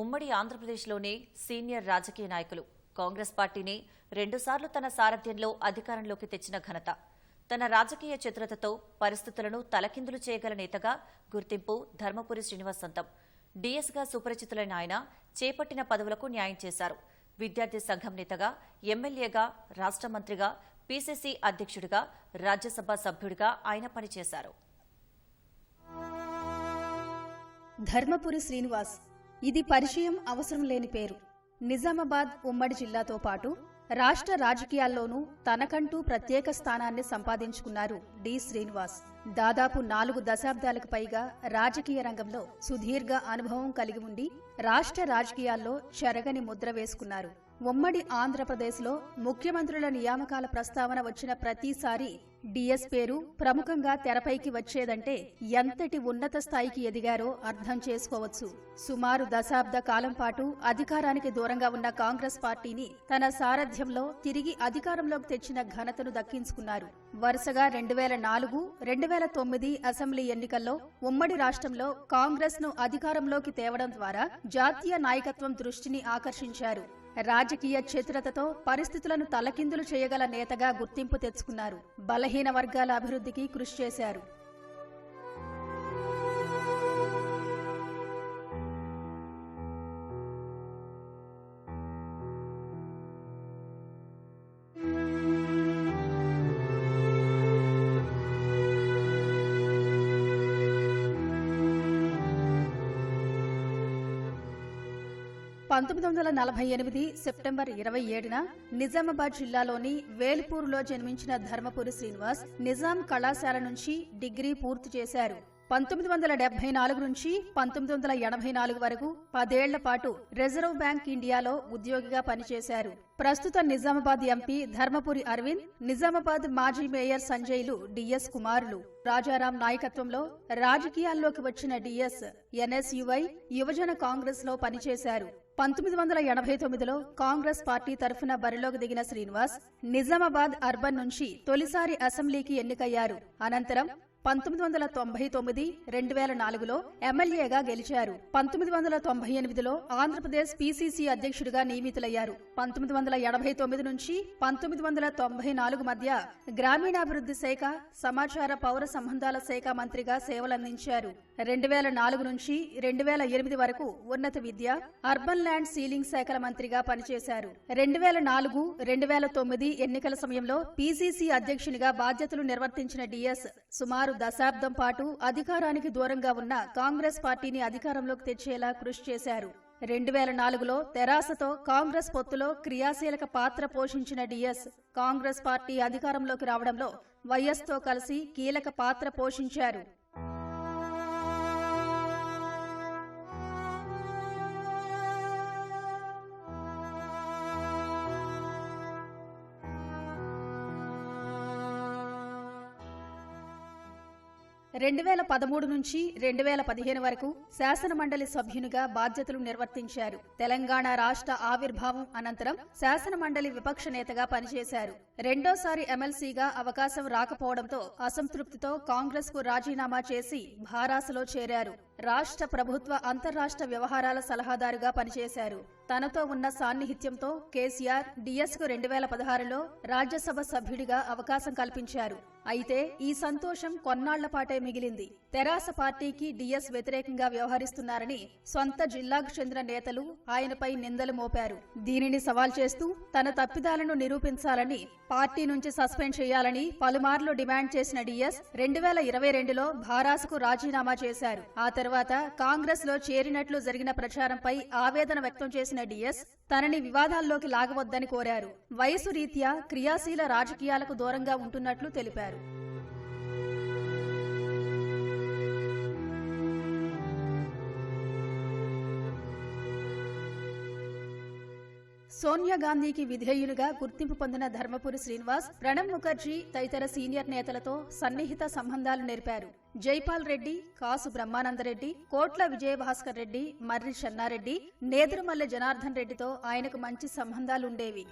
ఉమ్మడి ఆంధ్రప్రదేశ్లోనే సీనియర్ రాజకీయ నాయకులు. కాంగ్రెస్ పార్టీని రెండుసార్లు తన సారథ్యంలో అధికారంలోకి తెచ్చిన ఘనత. తన రాజకీయ చిత్రతతో పరిస్థితులను తలకిందులు చేయగల నేతగా గుర్తింపు ధర్మపురి శ్రీనివాస్ సంతం. డీఎస్గా సుపరిచితులైన ఆయన చేపట్టిన పదవులకు న్యాయం చేశారు. విద్యార్థి సంఘం నేతగా ఎమ్మెల్యేగా రాష్ట్ర మంత్రిగా పీసీసీ అధ్యక్షుడిగా రాజ్యసభ సభ్యుడిగా ఆయన పనిచేశారు. ధర్మపురి శ్రీనివాస్ ఇది పరిచయం అవసరం లేని పేరు. నిజామాబాద్ ఉమ్మడి జిల్లాతో పాటు రాష్ట్ర రాజకీయాల్లోనూ తనకంటూ ప్రత్యేక స్థానాన్ని సంపాదించుకున్నారు డి. శ్రీనివాస్. దాదాపు నాలుగు దశాబ్దాలకు పైగా రాజకీయ రంగంలో సుదీర్ఘ అనుభవం కలిగి ఉండి రాష్ట్ర రాజకీయాల్లో చెరగని ముద్ర వేసుకున్నారు. ఉమ్మడి ఆంధ్రప్రదేశ్లో ముఖ్యమంత్రుల నియామకాల ప్రస్తావన వచ్చిన ప్రతిసారి డిఎస్ పేరు ప్రముఖంగా తెరపైకి వచ్చేదంటే ఎంతటి ఉన్నత స్థాయికి ఎదిగారో అర్థం చేసుకోవచ్చు. సుమారు దశాబ్ద కాలం పాటు అధికారానికి దూరంగా ఉన్న కాంగ్రెస్ పార్టీని తన సారథ్యంలో తిరిగి అధికారంలోకి తెచ్చిన ఘనతను దక్కించుకున్నారు. వరుసగా రెండు వేల నాలుగు రెండు వేల తొమ్మిది అసెంబ్లీ ఎన్నికల్లో ఉమ్మడి రాష్ట్రంలో కాంగ్రెస్ను అధికారంలోకి తేవడం ద్వారా జాతీయ నాయకత్వం దృష్టిని ఆకర్షించారు. రాజకీయ చిత్రతతో పరిస్థితులను తలకిందులు చేయగల నేతగా గుర్తింపు తెచ్చుకున్నారు. బలహీన వర్గాల అభివృద్ధికి కృషి చేశారు. పంతొమ్మిది వందల నలభై ఎనిమిది సెప్టెంబర్ ఇరవై ఏడున నిజామాబాద్ జిల్లాలోని వేల్పూర్లో జన్మించిన ధర్మపురి శ్రీనివాస్ నిజాం కళాశాల నుంచి డిగ్రీ పూర్తి చేశారు. పంతొమ్మిది వందల డెబ్బై నాలుగు నుంచి పంతొమ్మిది వందల ఎనభై నాలుగు వరకు పదేళ్ళ పాటు రిజర్వ్ బ్యాంక్ ఇండియాలో ఉద్యోగిగా పనిచేశారు. ప్రస్తుత నిజామాబాద్ ఎంపీ ధర్మపురి అరవింద్ నిజామాబాద్ మాజీ మేయర్ సంజయ్లు డిఎస్ కుమారులు. రాజారాం నాయకత్వంలో రాజకీయాల్లోకి వచ్చిన డిఎస్ ఎన్ఎస్యుఐ యువజన కాంగ్రెస్లో పనిచేశారు. పంతొమ్మిది వందల ఎనభై తొమ్మిదిలో కాంగ్రెస్ పార్టీ తరఫున బరిలోకి దిగిన శ్రీనివాస్ నిజామాబాద్ అర్బన్ నుంచి తొలిసారి అసెంబ్లీకి ఎన్నికయ్యారు. అనంతరం పంతొమ్మిది వందల తొంభై తొమ్మిది రెండు వేల నాలుగులో ఎమ్మెల్యేగా గెలిచారు. పంతొమ్మిది వందల తొంభై ఎనిమిదిలో ఆంధ్రప్రదేశ్ పీసీసీ అధ్యక్షుడిగా నియమితులయ్యారు. పంతొమ్మిది వందల ఎనభై తొమ్మిది నుంచి పంతొమ్మిది వందల తొంభై నాలుగు మధ్య గ్రామీణాభివృద్ధి శాఖ సమాచార పౌర సంబంధాల శాఖ మంత్రిగా సేవలందించారు. రెండు వేల నాలుగు నుంచి రెండు వేల ఎనిమిది వరకు ఉన్నత విద్య అర్బన్ ల్యాండ్ సీలింగ్ శాఖల మంత్రిగా పనిచేశారు. రెండు వేల నాలుగు రెండు వేల తొమ్మిది ఎన్నికల సమయంలో పీసీసీ అధ్యక్షునిగా బాధ్యతలు నిర్వర్తించిన డిఎస్ సుమారు దశాబ్దం పాటు అధికారానికి దూరంగా ఉన్న కాంగ్రెస్ పార్టీని అధికారంలోకి తెచ్చేలా కృషి చేశారు. రెండు వేల నాలుగులో తెరాసతో కాంగ్రెస్ పొత్తులో క్రియాశీలక పాత్ర పోషించిన డిఎస్ కాంగ్రెస్ పార్టీ అధికారంలోకి రావడంలో వైఎస్తో కలిసి కీలక పాత్ర పోషించారు. రెండు వేల పదమూడు నుంచి రెండు వేల పదిహేను వరకు శాసనమండలి సభ్యునిగా బాధ్యతలు నిర్వర్తించారు. తెలంగాణ రాష్ట్ర ఆవిర్భావం అనంతరం శాసనమండలి విపక్ష నేతగా పనిచేశారు. రెండోసారి ఎమ్మెల్సీగా అవకాశం రాకపోవడంతో అసంతృప్తితో కాంగ్రెస్కు రాజీనామా చేసి భారాసలో చేరారు. రాష్ట్ర ప్రభుత్వ అంతర్రాష్ట్ర వ్యవహారాల సలహాదారుగా పనిచేశారు. తనతో ఉన్న సాన్నిహిత్యంతో కేసీఆర్ డిఎస్కు రెండు వేల పదహారులో రాజ్యసభ సభ్యుడిగా అవకాశం కల్పించారు. అయితే ఈ సంతోషం కొన్నాళ్ళపాటే మిగిలింది. తెరాస పార్టీకి డిఎస్ వ్యతిరేకంగా వ్యవహరిస్తున్నారని సొంత జిల్లాకు చెందిన నేతలు ఆయనపై నిందలు మోపారు. దీనిని సవాల్ చేస్తూ తన తప్పిదాలను నిరూపించాలని పార్టీ నుంచి సస్పెండ్ చేయాలని పలుమార్లు డిమాండ్ చేసిన డిఎస్ రెండు వేల ఇరవై రెండులో భారాసుకు రాజీనామా చేశారు. ఆ తర్వాత కాంగ్రెస్లో చేరినట్లు జరిగిన ప్రచారంపై ఆవేదన వ్యక్తం చేసిన డిఎస్ తనని వివాదాల్లోకి లాగవద్దని కోరారు. వయసు రీత్యా క్రియాశీల రాజకీయాలకు దూరంగా ఉంటున్నట్లు తెలిపారు. సోనియా గాంధీకి విధేయులుగా గుర్తింపు పొందిన ధర్మపురి శ్రీనివాస్ ప్రణబ్ ముఖర్జీ తదితర సీనియర్ నేతలతో సన్నిహిత సంబంధాలు నేర్పారు. జైపాల్ రెడ్డి కాసు బ్రహ్మానందరెడ్డి కోట్ల విజయభాస్కర్ రెడ్డి మర్రి షన్నారెడ్డి నేదురుమల్లె జనార్దన్ రెడ్డితో ఆయనకు మంచి సంబంధాలుండేవి.